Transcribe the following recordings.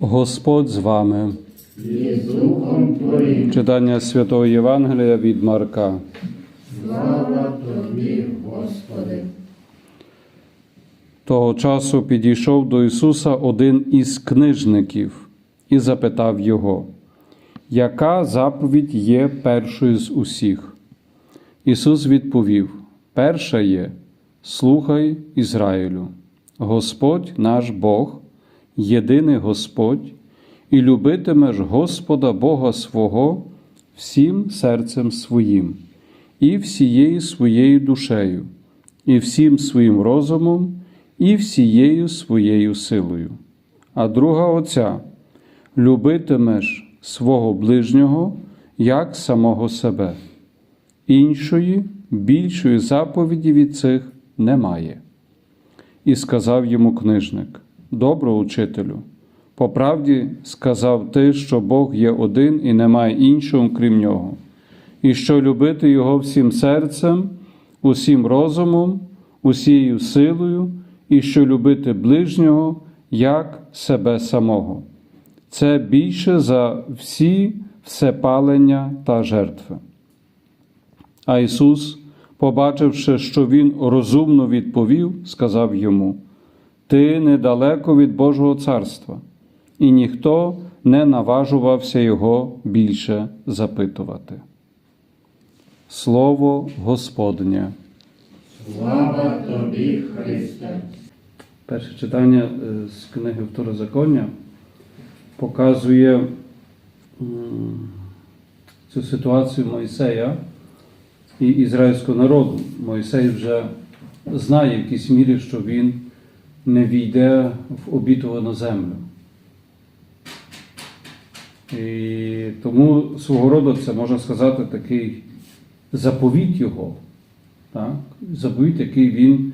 Господь з вами. і з Духом Твоїм. Читання Святого Євангелія від Марка. Слава Тобі, Господи. Того часу підійшов до Ісуса один із книжників і запитав його, яка заповідь є першою з усіх? Ісус відповів: Перша є: Слухай Ізраїлю, Господь наш Бог, єдиний Господь, і любитимеш Господа Бога свого всім серцем своїм, і всією своєю душею, і всім своїм розумом, і всією своєю силою. А друга оця любитимеш свого ближнього як самого себе. Іншої, більшої заповіді від цих немає. І сказав йому книжник: Добро, учителю, по правді сказав ти, що Бог є один і немає іншого, крім нього, і що любити Його всім серцем, усім розумом, усією силою, і що любити ближнього як себе самого. Це більше за всі всепалення та жертви. А Ісус, побачивши, що Він розумно відповів, сказав йому: Ти недалеко від Божого царства, і ніхто не наважувався Його більше запитувати. Слово Господнє. Слава Тобі, Христе. Перше читання е, з книги Второзаконня показує цю ситуацію Мойсея і ізраїльського народу. Мойсей вже знає в якійсь мірі, що він не війде в обітовану землю. І тому свого роду це можна сказати такий заповіт його, так? заповіт, який він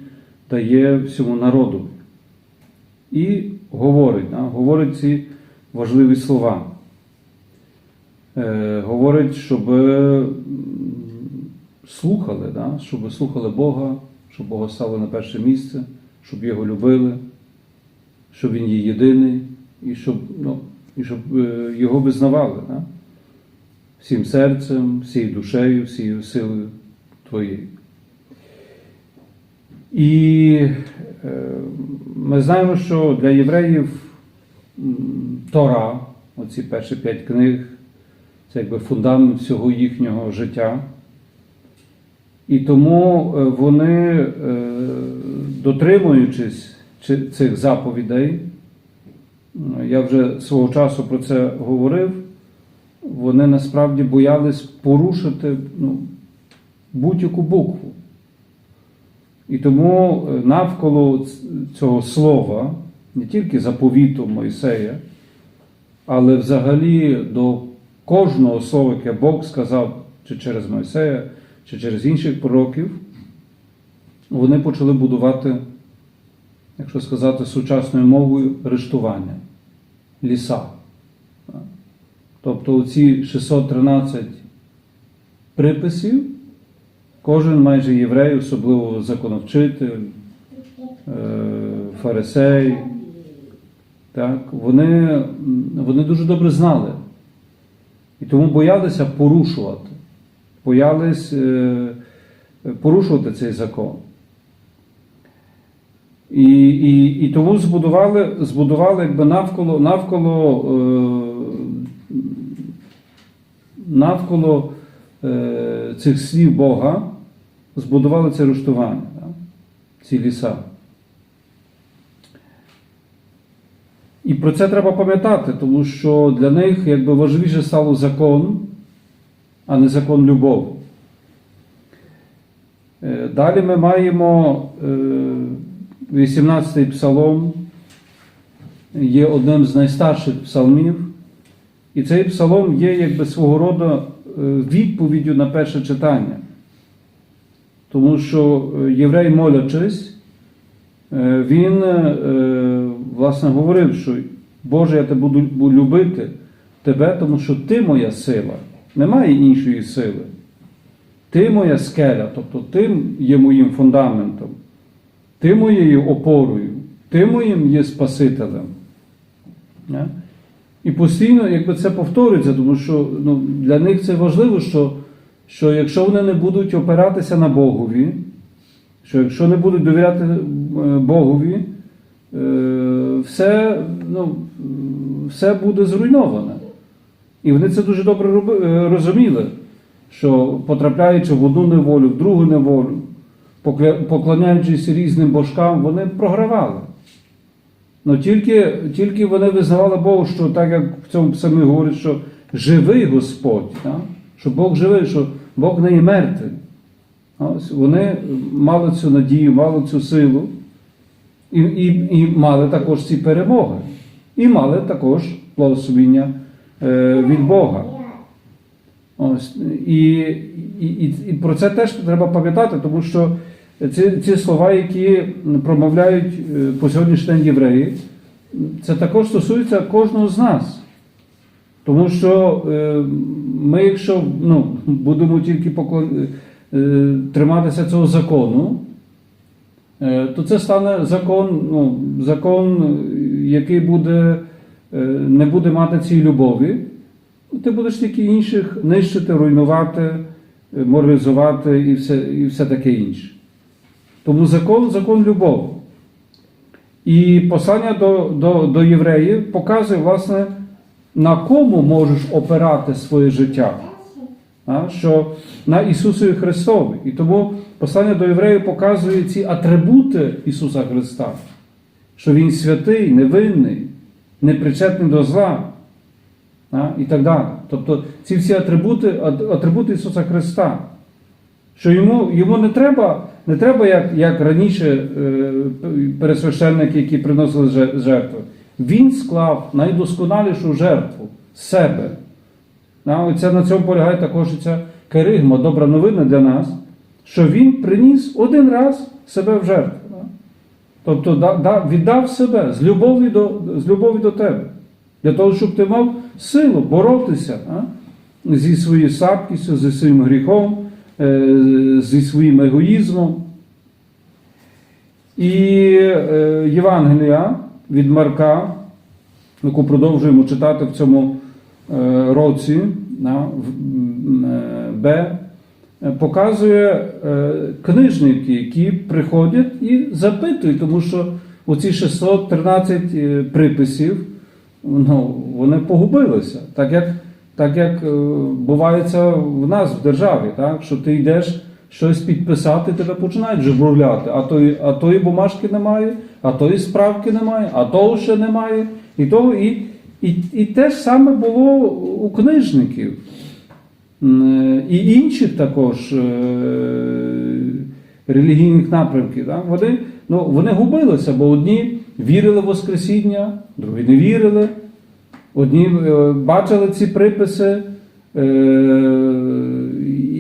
дає всьому народу. І говорить, да? говорить ці важливі слова. Е, говорить, щоб слухали, да? щоб слухали Бога, щоб Бога стало на перше місце, щоб його любили, щоб він є єдиний, і щоб, ну, і щоб е, його визнавали да? всім серцем, всією душею, всією силою твоєю. І е, ми знаємо, що для євреїв Тора, оці перші п'ять книг, це якби фундамент всього їхнього життя. І тому е, вони, дотримуючись цих заповідей, я вже свого часу про це говорив, вони насправді боялись порушити ну, будь-яку букву. І тому е, навколо цього слова, не тільки заповіту Мойсея, але взагалі до кожного слова, яке Бог сказав чи через Мойсея, чи через інших пророків, вони почали будувати, якщо сказати сучасною мовою, рештування, ліса. Тобто ці 613 приписів. Кожен майже єврей, особливо законовчитель, е, фарисей, так, вони, вони дуже добре знали. І тому боялися порушувати, боялись е, порушувати цей закон. І, і, і тому збудували, збудували якби навколо, навколо, е, навколо е, цих слів Бога збудували це руштування, да? ці ліса. І про це треба пам'ятати, тому що для них якби важливіше стало закон, а не закон любові. Е, Далі ми маємо е, 18-й псалом, є одним з найстарших псалмів. І цей псалом є якби свого роду е, відповіддю на перше читання. Тому що е, єврей, молячись, е, він власне говорив, що Боже, я тебе буду любити тебе, тому що ти моя сила, немає іншої сили. Ти моя скеля, тобто ти є моїм фундаментом, ти моєю опорою, ти моїм є Спасителем. Не? І постійно якби це повторюється, тому що ну, для них це важливо, що, що якщо вони не будуть опиратися на Богові, що якщо не будуть довіряти е, Богові, е, все, ну, все буде зруйноване. І вони це дуже добре е, розуміли, що потрапляючи в одну неволю, в другу неволю, поклоняючись різним божкам, вони програвали. Ну тільки, тільки вони визнавали Богу, що так як в цьому псалмі говорить, що живий Господь, так? що Бог живий, що Бог не є мертвий. Ось вони мали цю надію, мали цю силу і, і, і мали також ці перемоги. І мали також благословіння е, від Бога. Ось, і, і, і, і про це теж треба пам'ятати, тому що ці, ці слова, які промовляють е, по сьогоднішній день євреї, це також стосується кожного з нас. Тому що е, ми, якщо ну, будемо тільки поклон... е, триматися цього закону, то це стане закон, ну, закон, який буде, не буде мати цієї любові. Ти будеш тільки інших нищити, руйнувати, моралізувати і все, і все таке інше. Тому закон закон любові. І послання до, до, до євреїв показує, власне, на кому можеш опирати своє життя. А, Що на Ісусові Христові. І тому послання до євреїв показує ці атрибути Ісуса Христа, що Він святий, невинний, непричетний до зла. А, і так далі. Тобто ці всі атрибути, атрибути Ісуса Христа. Що йому, йому не треба, не треба як, як раніше е, пересвященники, які приносили же- жертви. Він склав найдосконалішу жертву себе. А, оце, на цьому полягає також ця керигма, добра новина для нас, що він приніс один раз себе в жертву. Тобто да, да, віддав себе з любові до, з любові до тебе. Для того, щоб ти мав силу боротися а? зі своєю слабкістю, зі своїм гріхом, зі своїм егоїзмом. І е, Євангелія від Марка, яку продовжуємо читати в цьому е, році, е, Б, е, показує е, книжники, які приходять і запитують, тому що оці 613 е, приписів, ну, вони погубилися. Так як, так як е, бувається в нас в державі, так? що ти йдеш щось підписати, тебе починають жебровляти, а тої, а тої бумажки немає, а тої справки немає, а того ще немає. І, того, і, і, і те ж саме було у книжників. І інших також е, релігійних напрямків. Так? Вони, ну, вони губилися, бо одні вірили в Воскресіння, другі не вірили. Одні е, бачили ці приписи е,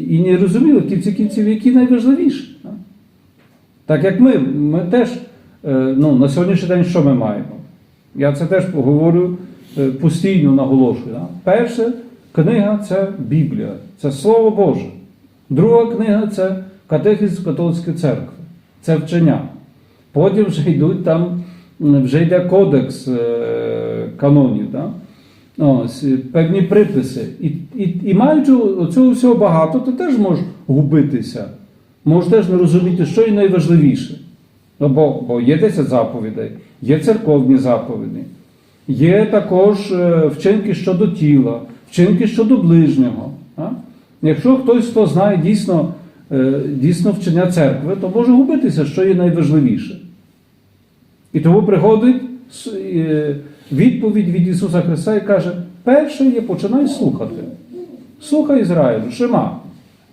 і не розуміли в кінці кінців, які найважливіші. Так? Як ми, ми теж е, ну, на сьогоднішній день що ми маємо? Я це теж говорю постійно наголошую. Перша книга це Біблія, це Слово Боже. Друга книга це Катехізм Католицької церкви, це вчення. Потім вже йдуть там, вже йде кодекс канонів, да? Ось, е, певні приписи. І, і, і маючи цього всього багато, ти теж можеш губитися. Можеш теж не розуміти, що є найважливіше. Ну, бо, бо є 10 заповідей, є церковні заповіді, є також е, вчинки щодо тіла, вчинки щодо ближнього. А? Якщо хтось хто знає дійсно, е, дійсно вчення церкви, то може губитися, що є найважливіше. І тому приходить відповідь від Ісуса Христа і каже: перше є починай слухати. Слухай Ізраїлю, Шима.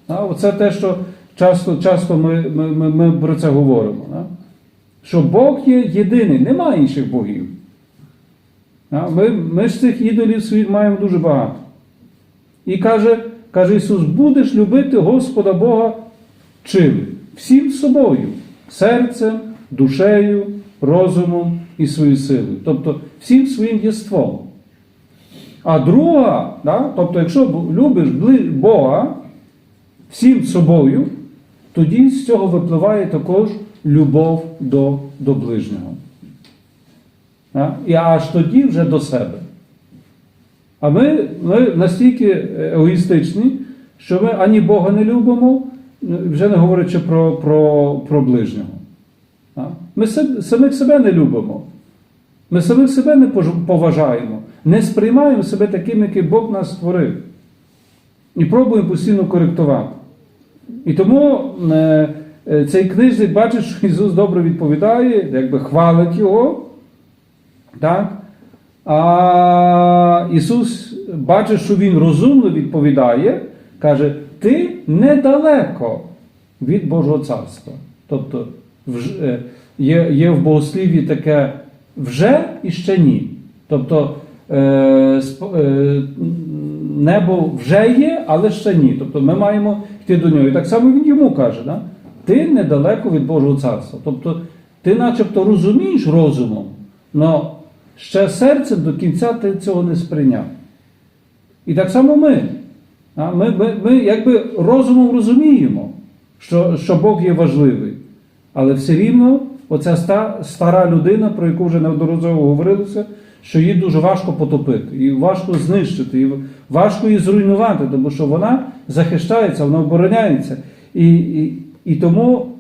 А, Оце те, що часто, часто ми, ми, ми, про це говоримо. Що Бог є єдиний, немає інших богів. Ми, ми ж цих ідолів своїх маємо дуже багато. І каже, каже Ісус: будеш любити Господа Бога чим? Всім собою, серцем, душею, розумом і своєю силою. Тобто всім своїм єством. А друга, да, тобто, якщо любиш Бога всім собою, тоді з цього випливає також любов до, до ближнього. Да? І аж тоді вже до себе. А ми, ми настільки егоїстичні, що ми ані Бога не любимо, вже не говорячи про, про, про ближнього. Ми самих себе не любимо. Ми самих себе не поважаємо, не сприймаємо себе таким, який Бог нас створив. І пробуємо постійно коректувати. І тому е, е, цей книжник бачить, що Ісус добре відповідає, якби хвалить його. Так? А Ісус бачить, що Він розумно відповідає, каже: Ти недалеко від Божого царства. Тобто є, є в богослів'ї таке вже і ще ні. Тобто е, е, небо вже є, але ще ні. Тобто ми маємо йти до нього. І так само він йому каже: да? ти недалеко від Божого царства. Тобто ти начебто розумієш розумом, але ще серцем до кінця ти цього не сприйняв. І так само ми. Ми, ми, ми якби розумом розуміємо, що, що Бог є важливий. Але все рівно оця ста, стара людина, про яку вже неодноразово говорилося, що її дуже важко потопити, і важко знищити, і важко її зруйнувати, тому що вона захищається, вона обороняється. І, і, і тому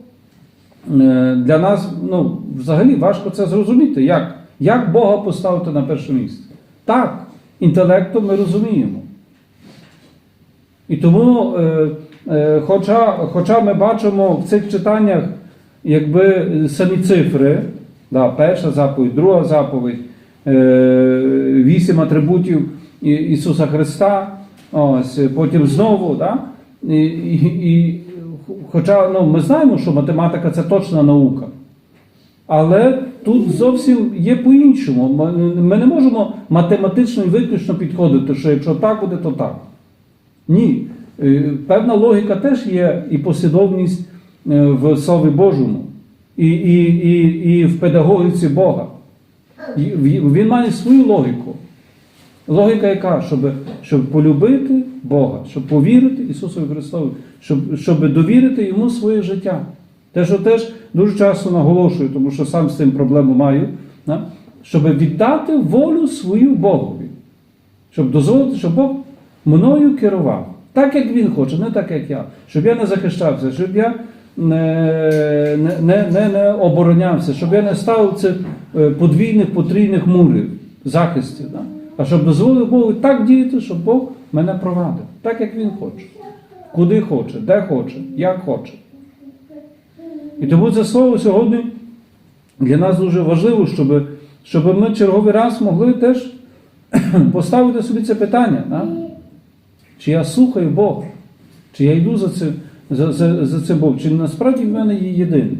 е, для нас ну, взагалі важко це зрозуміти, як, як Бога поставити на перше місце. Так, інтелектом ми розуміємо. І тому, е, е, хоча, хоча ми бачимо в цих читаннях якби самі цифри, да, перша заповідь, друга заповідь, е, вісім атрибутів Ісуса Христа, ось, потім знову, да? і, і, хоча ну, ми знаємо, що математика це точна наука. Але тут зовсім є по-іншому. Ми- не можемо математично і виключно підходити, що якщо так буде, то так. Ні. Е, Певна логіка теж є і послідовність е, в Слові Божому, і, і, і, і в педагогіці Бога. Він має свою логіку. Логіка яка? Щоб, щоб полюбити Бога, щоб повірити Ісусу Христову, щоб, щоб довірити Йому своє життя. Те, що теж дуже часто наголошую, тому що сам з цим проблему маю, да? щоб віддати волю свою Богові. Щоб дозволити, щоб Бог мною керував. Так, як Він хоче, не так, як я. Щоб я не захищався, щоб я не, не, не, не, оборонявся, щоб я не ставив цих е, подвійних, потрійних мурів, захистів. Да? А щоб дозволив Богу так діяти, щоб Бог мене провадив, так, як Він хоче. Куди хоче, де хоче, як хоче. І тому це слово сьогодні для нас дуже важливо, щоб, щоб ми черговий раз могли теж поставити собі це питання. Да? Чи я слухаю Бога? Чи я йду за цим, за, за, за цим Богом? Чи насправді в мене є єдиний?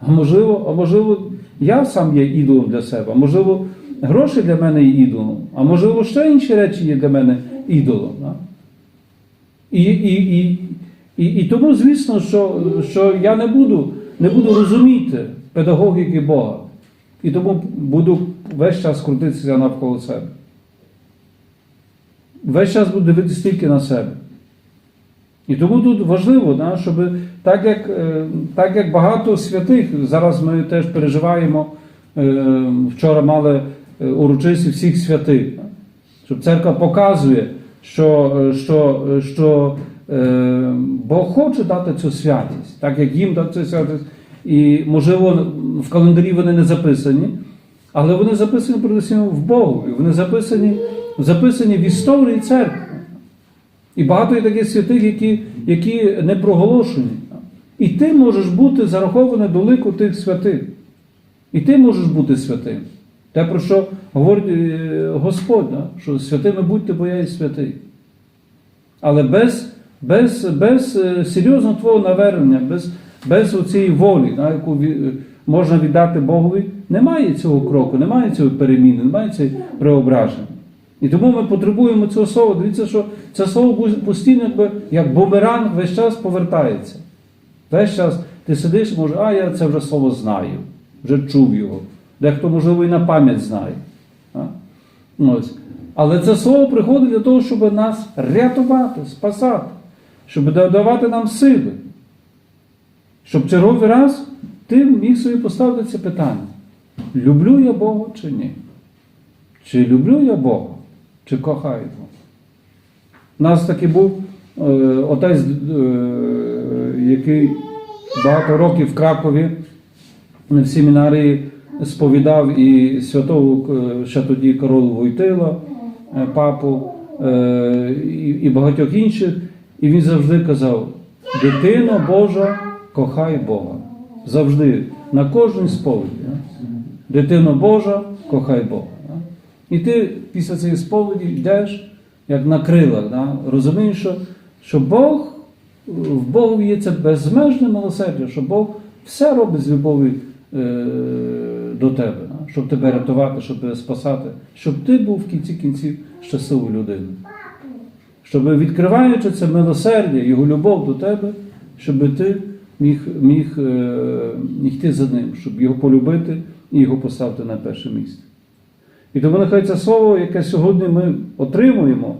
А можливо, а можливо, я сам є ідолом для себе, а можливо, гроші для мене є ідолом, а можливо, ще інші речі є для мене ідолом. Да? І, і, і, і, і тому, звісно, що, що я не буду, не буду розуміти педагогіки Бога. І тому буду весь час крутитися навколо себе. Весь час буду дивитися тільки на себе. І тому тут важливо, да, щоб так як, е, так як багато святих, зараз ми теж переживаємо, е, вчора мали е, урочисті всіх святих, щоб церква показує, що, що, що Бог хоче дати цю святість, так як їм дати цю святість. І, можливо, в календарі вони не записані, але вони записані передусім в Богу. І вони записані, записані в історії церкви. І багато є таких святих, які, які не проголошені. І ти можеш бути зарахований до лику тих святих. І ти можеш бути святим. Те, про що говорить е, Господь, що святими будьте, бо я і святий. Але без, без, без е, серйозного твого навернення, без, без оцієї волі, яку е, можна віддати Богові, немає цього кроку, немає цього переміни, немає цього преображення. І тому ми потребуємо цього слова. Дивіться, що це слово постійно якби, як бумеранг весь час повертається. Весь час ти сидиш, може, а я це вже слово знаю, вже чув його. Дехто, можливо, і на пам'ять знає. А? Ось. Але це слово приходить для того, щоб нас рятувати, спасати, щоб давати нам сили. Щоб черговий раз ти міг собі поставити це питання: люблю я Бога чи ні? Чи люблю я Бога? Чи кохають Бога? У нас таки був е, отець, е, який багато років в Кракові в семінарії сповідав і святого е, ще тоді Каролу Войтила, е, папу, е, і, багатьох інших. І він завжди казав: дитино Божа, кохай Бога. Завжди, на кожній сповіді. Дитино Божа, кохай Бога. І ти після цієї сповіді йдеш, як на крилах, да? розумієш, що, що Бог, в Богу є це безмежне милосердя, що Бог все робить з любові е, до тебе, да? щоб тебе рятувати, щоб тебе спасати, щоб ти був в кінці кінців щасливою людиною. Щоб відкриваючи це милосердя, його любов до тебе, щоб ти міг, міг е, йти за ним, щоб його полюбити і його поставити на перше місце. І тому нехай це слово, яке сьогодні ми отримуємо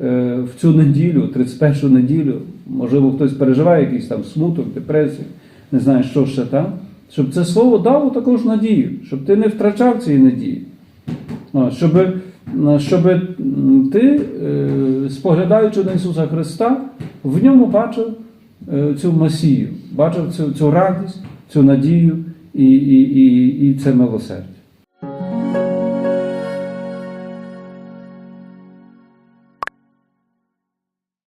е, в цю неділю, 31 неділю, можливо, хтось переживає якийсь там смуток, депресію, не знає, що ще там, щоб це слово дало також надію, щоб ти не втрачав цієї надії. Щоб, щоб ти, е, споглядаючи на Ісуса Христа, в ньому бачив е, цю масію, бачив цю, цю радість, цю надію і, і, і, і це милосердя.